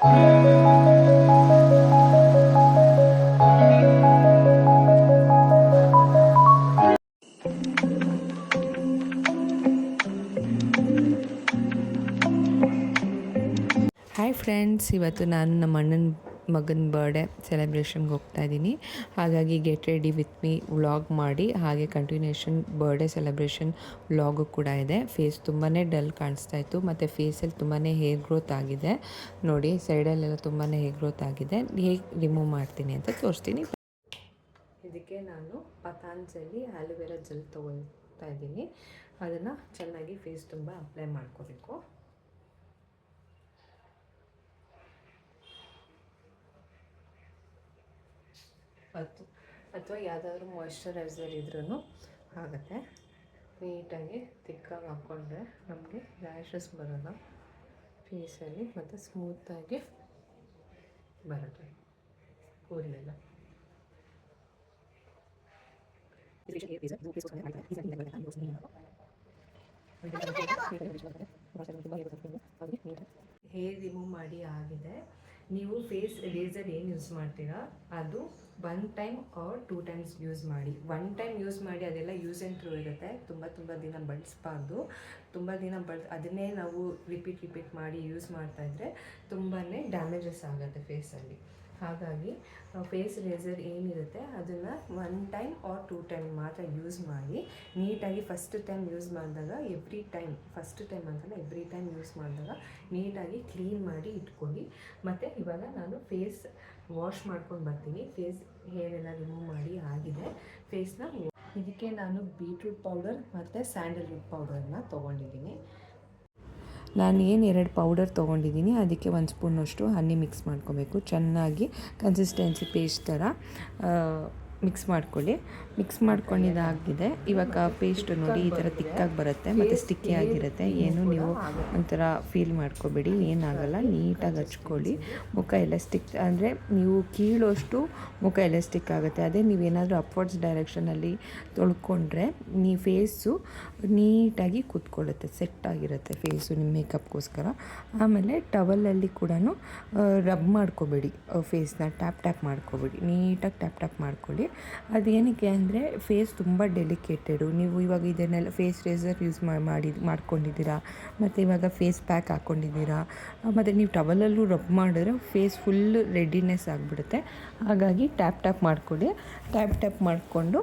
Hi friends ಇವತ್ತು ನಾನು ನಮ್ಮ ಅಣ್ಣನ ಮಗನ ಬರ್ಡೇ ಸೆಲೆಬ್ರೇಷನ್ಗೆ ಹೋಗ್ತಾ ಇದ್ದೀನಿ ಹಾಗಾಗಿ get ready with me vlog ಮಾಡಿ, ಹಾಗೆ ಕಂಟಿನ್ಯೂಷನ್ ಬರ್ಡೇ ಸೆಲೆಬ್ರೇಷನ್ ವ್ಲಾಗು ಕೂಡ ಇದೆ. ಫೇಸ್ ತುಂಬಾ ಡಲ್ ಕಾಣಿಸ್ತಾ ಇತ್ತು, ಮತ್ತು ಫೇಸಲ್ಲಿ ತುಂಬಾ ಹೇರ್ ಗ್ರೋತ್ ಆಗಿದೆ. ನೋಡಿ ಸೈಡಲ್ಲೆಲ್ಲ ತುಂಬಾ ಹೇರ್ ಗ್ರೋತ್ ಆಗಿದೆ. ಹೇಗೆ ರಿಮೂವ್ ಮಾಡ್ತೀನಿ ಅಂತ ತೋರಿಸ್ತೀನಿ. ಇದಕ್ಕೆ ನಾನು ಪತಾಂಜಲಿ ಆಲೋವೆರಾ ಜೆಲ್ ತೊಗೊಳ್ತಾ ಇದ್ದೀನಿ ಅದನ್ನು ಚೆನ್ನಾಗಿ ಫೇಸ್ ತುಂಬ ಅಪ್ಲೈ ಮಾಡ್ಕೋಬೇಕು. ಮತ್ತು ಅಥವಾ ಯಾವುದಾದ್ರೂ ಮಾಯ್ಶ್ಚರೈಸರ್ ಇದ್ರೂ ಆಗುತ್ತೆ. ನೀಟಾಗಿ ತಿಕ್ಕಾಗಿ ಹಾಕ್ಕೊಂಡ್ರೆ ನಮಗೆ ರ್ಯಾಷಸ್ ಬರೋಲ್ಲ. ಫೇಸಲ್ಲಿ ಮತ್ತು ಸ್ಮೂತಾಗಿ ಬರುತ್ತೆ. ಕೂದಲೆಲ್ಲ ಹೇರ್ ರಿಮೂವ್ ಮಾಡಿ ಆಗಿದೆ. ನೀವು ಫೇಸ್ ಲೇಸರ್ ಏನು ಯೂಸ್ ಮಾಡ್ತೀರಾ? ಅದು one time or two times use ಮಾಡಿ. ಒನ್ ಟೈಮ್ ಯೂಸ್ ಮಾಡಿ ಅದೆಲ್ಲ ಯೂಸ್ ಆ್ಯಂಡ್ ಥ್ರೂ ಇರುತ್ತೆ. ತುಂಬ ತುಂಬ ದಿನ ಬಳಸಬಾರ್ದು. ತುಂಬ ದಿನ ಬಳ ಅದನ್ನೇ ನಾವು ರಿಪೀಟ್ ರಿಪೀಟ್ ಮಾಡಿ ಯೂಸ್ ಮಾಡ್ತಾ ಇದ್ದರೆ ತುಂಬಾ ಡ್ಯಾಮೇಜಸ್ ಆಗುತ್ತೆ ಫೇಸಲ್ಲಿ ಹಾಗಾಗಿ ಫೇಸ್ ರೇಸರ್ ಏನಿರುತ್ತೆ, ಅದನ್ನು one time or two time ಮಾತ್ರ ಯೂಸ್ ಮಾಡಿ, ನೀಟಾಗಿ ಫಸ್ಟ್ ಟೈಮ್ ಯೂಸ್ ಮಾಡಿದಾಗ ಎವ್ರಿ ಟೈಮ್ ಫಸ್ಟ್ ಟೈಮ್ ಅಂತಲ್ಲ ಎವ್ರಿ ಟೈಮ್ ಯೂಸ್ ಮಾಡಿದಾಗ, ನೀಟಾಗಿ ಕ್ಲೀನ್ ಮಾಡಿ ಇಟ್ಕೊಳ್ಳಿ. ಮತ್ತು ಇವಾಗ ನಾನು ಫೇಸ್ ವಾಶ್ ಮಾಡ್ಕೊಂಡು ಬರ್ತೀನಿ. ಫೇಸ್ ಹೇರ್ ಎಲ್ಲ ರಿಮೂವ್ ಮಾಡಿ ಆಗಿದೆ. ಫೇಸ್ನ ಇದಕ್ಕೆ ನಾನು ಬೀಟ್ರೂಟ್ ಪೌಡರ್ ಮತ್ತು ಸ್ಯಾಂಡಲ್ವುಡ್ ಪೌಡರನ್ನ ತೊಗೊಂಡಿದ್ದೀನಿ. ನಾನು ಏನು ಎರಡು ಪೌಡರ್ ತೊಗೊಂಡಿದ್ದೀನಿ. ಅದಕ್ಕೆ ಒಂದು ಸ್ಪೂನಷ್ಟು ಹನಿ ಮಿಕ್ಸ್ ಮಾಡ್ಕೋಬೇಕು. ಚೆನ್ನಾಗಿ ಕನ್ಸಿಸ್ಟೆನ್ಸಿ ಪೇಸ್ಟ್ ಥರ ಮಿಕ್ಸ್ ಮಾಡ್ಕೊಳ್ಳಿ. ಮಿಕ್ಸ್ ಮಾಡ್ಕೊಂಡಿದ್ದಾಗಿದೆ ಇವಾಗ ಪೇಸ್ಟ್ ನೋಡಿ ಈ ಥರ ತಿಕ್ಕಾಗಿ ಬರುತ್ತೆ ಮತ್ತು ಸ್ಟಿಕ್ಕಿ ಆಗಿರುತ್ತೆ. ಏನು ನೀವು ಒಂಥರ ಫೀಲ್ ಮಾಡ್ಕೋಬೇಡಿ. ಏನಾಗಲ್ಲ. ನೀಟಾಗಿ ಹಚ್ಕೊಳ್ಳಿ. ಮುಖ ಎಲ್ಲ ಸ್ಟಿಕ್ ಅಂದರೆ ನೀವು ಕೀಳೋಷ್ಟು ಮುಖ ಎಲ್ಲ ಸ್ಟಿಕ್ ಆಗುತ್ತೆ. ಅದೇ ನೀವೇನಾದರೂ ಅಪ್ವರ್ಡ್ಸ್ ಡೈರೆಕ್ಷನಲ್ಲಿ ತೊಳ್ಕೊಂಡ್ರೆ ನೀ ಫೇಸು ನೀಟಾಗಿ ಕೂತ್ಕೊಳ್ಳುತ್ತೆ. ಸೆಟ್ ಆಗಿರುತ್ತೆ ಫೇಸು ನಿಮ್ಮ ಮೇಕಪ್ಗೋಸ್ಕರ ಆಮೇಲೆ ಟವಲಲ್ಲಿ ಕೂಡ ರಬ್ ಮಾಡ್ಕೋಬೇಡಿ. ಫೇಸ್ನ ಟ್ಯಾಪ್ ಟ್ಯಾಪ್ ಮಾಡ್ಕೋಬೇಡಿ. ನೀಟಾಗಿ ಟ್ಯಾಪ್ ಟ್ಯಾಪ್ ಮಾಡ್ಕೊಳ್ಳಿ. ಅದೇನಕ್ಕೆ ಅಂದರೆ ಫೇಸ್ ತುಂಬ ಡೆಲಿಕೇಟೆಡು ನೀವು ಇವಾಗ ಇದನ್ನೆಲ್ಲ ಫೇಸ್ ರೇಸರ್ ಯೂಸ್ ಮಾಡಿ, ಮಾಡ್ಕೊಂಡಿದ್ದೀರಾ? ಮತ್ತು ಇವಾಗ ಫೇಸ್ ಪ್ಯಾಕ್ ಹಾಕ್ಕೊಂಡಿದ್ದೀರಾ ಮತ್ತು ನೀವು ಟವಲಲ್ಲೂ ರಬ್ ಮಾಡಿದ್ರೆ ಫೇಸ್ ಫುಲ್ ರೆಡಿನೆಸ್ ಆಗಿಬಿಡುತ್ತೆ. ಹಾಗಾಗಿ ಟ್ಯಾಪ್ ಟ್ಯಾಪ್ ಮಾಡ್ಕೊಳ್ಳಿ. ಟ್ಯಾಪ್ ಟ್ಯಾಪ್ ಮಾಡಿಕೊಂಡು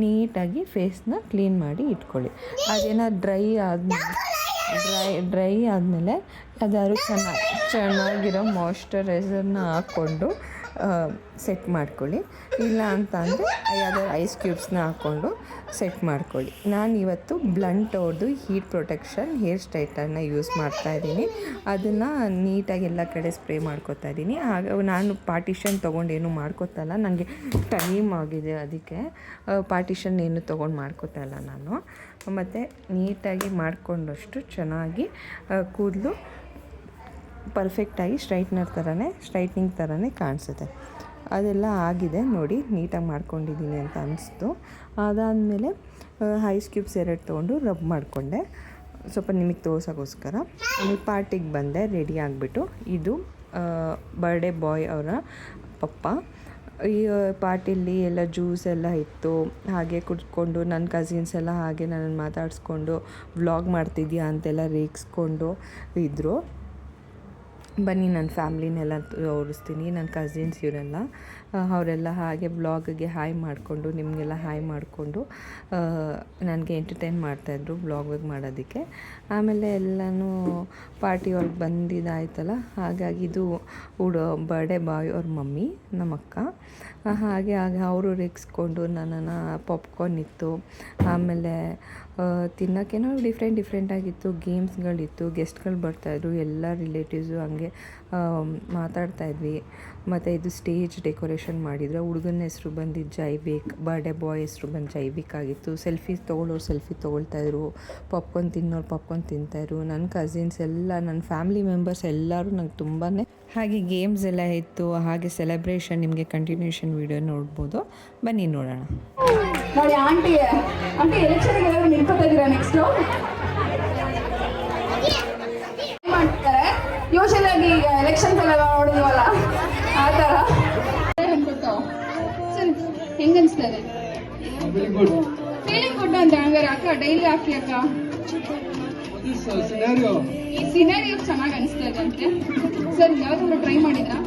ನೀಟಾಗಿ ಫೇಸ್ನ ಕ್ಲೀನ್ ಮಾಡಿ ಇಟ್ಕೊಳ್ಳಿ. ಅದೇನೋ ಡ್ರೈ ಆದಮೇಲೆ ಡ್ರೈ ಡ್ರೈ ಆದಮೇಲೆ ಯಾವ್ದಾದ್ರು ಚೆನ್ನಾಗಿ, ಚೆನ್ನಾಗಿರೋ ಮಾಯ್ಶ್ಚರೈಸರ್ನ ಹಾಕ್ಕೊಂಡು ಸೆಟ್ ಮಾಡ್ಕೊಳ್ಳಿ. ಇಲ್ಲ ಅಂತ ಅಂದರೆ ಯಾವ್ದಾದ್ರು ಐಸ್ ಕ್ಯೂಬ್ಸ್ನ ಹಾಕ್ಕೊಂಡು ಸೆಟ್ ಮಾಡ್ಕೊಳ್ಳಿ. ನಾನು ಇವತ್ತು ಬ್ಲಂಟ್ ಅವ್ರದ್ದು ಹೀಟ್ ಪ್ರೊಟೆಕ್ಷನ್ ಹೇರ್ ಸ್ಟ್ರೈಟರ್ನ ಯೂಸ್ ಮಾಡ್ತಾ ಇದ್ದೀನಿ. ಅದನ್ನು ನೀಟಾಗಿ ಎಲ್ಲ ಕಡೆ ಸ್ಪ್ರೇ ಮಾಡ್ಕೊತಾ ಇದ್ದೀನಿ. ಆಗ ನಾನು ಪಾರ್ಟಿಷನ್ ತೊಗೊಂಡು ಏನು ಮಾಡ್ಕೋತಲ್ಲ ನನಗೆ ಟೈಮ್ ಆಗಿದೆ ಅದಕ್ಕೆ. ಪಾರ್ಟಿಷನ್ ಏನು ತೊಗೊಂಡು ಮಾಡ್ಕೋತಲ್ಲ ನಾನು. ಮತ್ತು ನೀಟಾಗಿ ಮಾಡಿಕೊಂಡಷ್ಟು ಚೆನ್ನಾಗಿ ಕೂದಲು ಪರ್ಫೆಕ್ಟಾಗಿ ಸ್ಟ್ರೈಟ್ನರ್ ಥರನೇ ಸ್ಟ್ರೈಟ್ನಿಂಗ್ ಥರನೇ ಕಾಣಿಸುತ್ತೆ. ಅದೆಲ್ಲ ಆಗಿದೆ ನೋಡಿ, ನೀಟಾಗಿ ಮಾಡ್ಕೊಂಡಿದ್ದೀನಿ ಅಂತ ಅನಿಸ್ತು. ಅದಾದಮೇಲೆ ಐಸ್ ಕ್ಯೂಬ್ಸ್ ಎರಡು ತೊಗೊಂಡು ರಬ್ ಮಾಡಿಕೊಂಡೆ. ಸ್ವಲ್ಪ ನಿಮಗೆ ತೋರ್ಸೋಕ್ಕೋಸ್ಕರ. ಆಮೇಲೆ ಪಾರ್ಟಿಗೆ ಬಂದೆ ರೆಡಿ ಆಗಿಬಿಟ್ಟು. ಇದು ಬರ್ಡೇ ಬಾಯ್ ಅವರ ಪಪ್ಪ. ಈ ಪಾರ್ಟಿಲಿ ಎಲ್ಲ ಜ್ಯೂಸ್ ಎಲ್ಲ ಇತ್ತು. ಹಾಗೆ ಕುಡ್ಕೊಂಡು ನನ್ನ ಕಸಿನ್ಸ್ ಎಲ್ಲ ಹಾಗೆ ನನ್ನನ್ನು ಮಾತಾಡಿಸ್ಕೊಂಡು ವ್ಲಾಗ್ ಮಾಡ್ತಿದ್ಯಾ ಅಂತೆಲ್ಲ ರೇಗಿಸ್ಕೊಂಡು ಇದ್ದರು ಬನ್ನಿ ನನ್ನ ಫ್ಯಾಮ್ಲಿನೆಲ್ಲ ತೋರಿಸ್ತೀನಿ, ನನ್ನ ಕಸಿನ್ಸ್ ಇವರೆಲ್ಲ. ಅವರೆಲ್ಲ ಹಾಗೆ ಬ್ಲಾಗ್ಗೆ ಹಾಯ್ ಮಾಡಿಕೊಂಡು, ನಿಮಗೆಲ್ಲ ಹಾಯ್ ಮಾಡಿಕೊಂಡು ನನಗೆ ಎಂಟರ್ಟೈನ್ ಮಾಡ್ತಾಯಿದ್ರು ಬ್ಲಾಗ್ ಮಾಡೋದಕ್ಕೆ. ಆಮೇಲೆ ಎಲ್ಲನೂ ಪಾರ್ಟಿ ಅವ್ರಿಗೆ ಬಂದಿದ್ದಾಯ್ತಲ್ಲ ಹಾಗಾಗಿ ಇದು ಹುಡು ಬರ್ಡೇ ಬಾಯ್ ಅವ್ರ ಮಮ್ಮಿ, ನಮ್ಮ ಹಾಗೆ ಆಗ ಅವರು ರಿಕ್ಸ್ಕೊಂಡು ನನ್ನನ್ನು ಪಾಪ್ಕಾರ್ನ್ ಇತ್ತು. ಆಮೇಲೆ ತಿನ್ನೋಕ್ಕೇನೋ ಡಿಫ್ರೆಂಟ್ ಡಿಫ್ರೆಂಟಾಗಿತ್ತು ಗೇಮ್ಸ್ಗಳಿತ್ತು ಗೆಸ್ಟ್ಗಳು ಬರ್ತಾಯಿದ್ರು ಎಲ್ಲ ರಿಲೇಟಿವ್ಸು ಹಂಗೆ ಮಾತಾಡ್ತಾಯಿದ್ವಿ ಮತ್ತು ಇದು ಸ್ಟೇಜ್ ಡೆಕೋರೇಷನ್ ಮಾಡಿದ್ರು. ಹುಡುಗನ ಹೆಸರು ಬಂದಿದ್ದು ಜೈವಿಕ್ ಬರ್ಡೇ ಬಾಯ್ ಹೆಸರು ಬಂದು ಜೈವಿಕ್ ಆಗಿತ್ತು. ಸೆಲ್ಫಿ ತೊಗೊಳ್ಳೋರು ಸೆಲ್ಫಿ ತೊಗೊಳ್ತಾಯಿದ್ರು ಪಾಪ್ಕಾರ್ನ್ ತಿನ್ನೋರು ಪಾಪ್ಕಾರ್ನ್ ತಿಂತಾಯಿದ್ರು ನನ್ನ ಕಸಿನ್ಸ್ ಎಲ್ಲ ನನ್ನ ಫ್ಯಾಮಿಲಿ ಮೆಂಬರ್ಸ್ ಎಲ್ಲರೂ ನಂಗೆ ತುಂಬಾ ಹಾಗೆ ಗೇಮ್ಸ್ ಎಲ್ಲ ಇತ್ತು. ಹಾಗೆ ಸೆಲೆಬ್ರೇಷನ್ ನಿಮಗೆ ಕಂಟಿನ್ಯೂಷನ್ ವೀಡಿಯೋ ನೋಡ್ಬೋದು. ಬನ್ನಿ ನೋಡೋಣ. ನೋಡಿ ಆಂಟಿ ಆಂಟಿ ಎಲೆಕ್ಷನ್ಗೆ ಎಲ್ಲರೂ ನಿಂತ್ಕೋತಾ ಇದ್ದೀರಾ ನೆಕ್ಸ್ಟ್ ಮಾಡ್ತಾರೆ ಯೂಶಲ್ ಆಗಿ ಈಗ ಎಲೆಕ್ಷನ್ ಎಲ್ಲ ನೋಡಿದ್ವಲ್ಲ ಆ ಥರ. ಸರಿ ಹೆಂಗ್ ಅನ್ಸ್ತದೆ ವೆರಿ ಗುಡ್ ಫೀಲಿಂಗ್ ಗುಡ್ ಅಂತ ಹಂಗಾರೆ ಅಕ್ಕ ಡೈಲಿ ಹಾಕಿ ಅಕ್ಕ? ಸಿನಾರಿಯೋ ಈ ಸಿನಾರಿಯೋ ಚೆನ್ನಾಗಿ ಅನಿಸ್ತದೆ ಅಂತೆ. ಸರ್ ಯಾವ್ದಾದ್ರು ಟ್ರೈ ಮಾಡಿದ್ರಾ?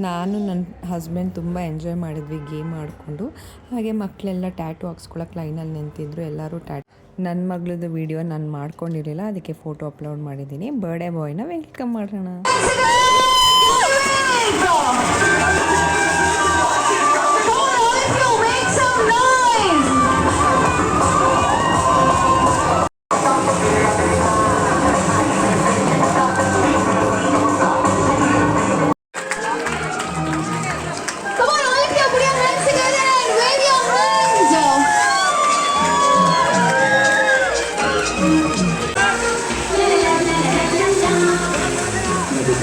ನಾನು ನನ್ನ ಹಸ್ಬೆಂಡ್ ತುಂಬ ಎಂಜಾಯ್ ಮಾಡಿದ್ವಿ ಗೇಮ್ ಆಡಿಕೊಂಡು. ಹಾಗೆ ಮಕ್ಕಳೆಲ್ಲ ಟ್ಯಾಟು ಹಾಕ್ಸ್ಕೊಳಕ್ಕೆ ಲೈನಲ್ಲಿ ನಿಂತಿದ್ರು, ಎಲ್ಲರೂ ಟ್ಯಾಟ್ ನನ್ನ ಮಗಳದ್ದು ವಿಡಿಯೋ ನಾನು ಮಾಡ್ಕೊಂಡಿರಲಿಲ್ಲ, ಅದಕ್ಕೆ ಫೋಟೋ ಅಪ್ಲೋಡ್ ಮಾಡಿದ್ದೀನಿ. ಬರ್ಡೇ ಬಾಯ್ನ ವೆಲ್ಕಮ್ ಮಾಡೋಣ.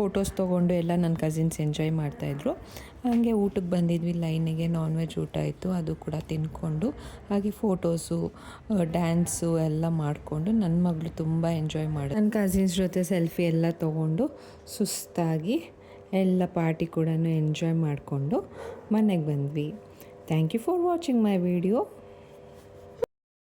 ಫೋಟೋಸ್ ತೊಗೊಂಡು ಎಲ್ಲ ನನ್ನ ಕಸಿನ್ಸ್ ಎಂಜಾಯ್ ಮಾಡ್ತಾಯಿದ್ರು ಹಾಗೆ ಊಟಕ್ಕೆ ಬಂದಿದ್ವಿ, ಲೈನಿಗೆ ನಾನ್ ವೆಜ್ ಊಟ ಇತ್ತು, ಅದು ಕೂಡ ತಿನ್ಕೊಂಡು, ಹಾಗೆ ಫೋಟೋಸು ಡ್ಯಾನ್ಸು ಎಲ್ಲ ಮಾಡಿಕೊಂಡು ನನ್ನ ಮಗಳು ತುಂಬ ಎಂಜಾಯ್ ಮಾಡಿ ನನ್ನ ಕಸಿನ್ಸ್ ಜೊತೆ ಸೆಲ್ಫಿ ಎಲ್ಲ ತೊಗೊಂಡು ಸುಸ್ತಾಗಿ ಎಲ್ಲ ಪಾರ್ಟಿ ಕೂಡ ಎಂಜಾಯ್ ಮಾಡಿಕೊಂಡು ಮನೆಗೆ ಬಂದ್ವಿ. Thank you for watching my video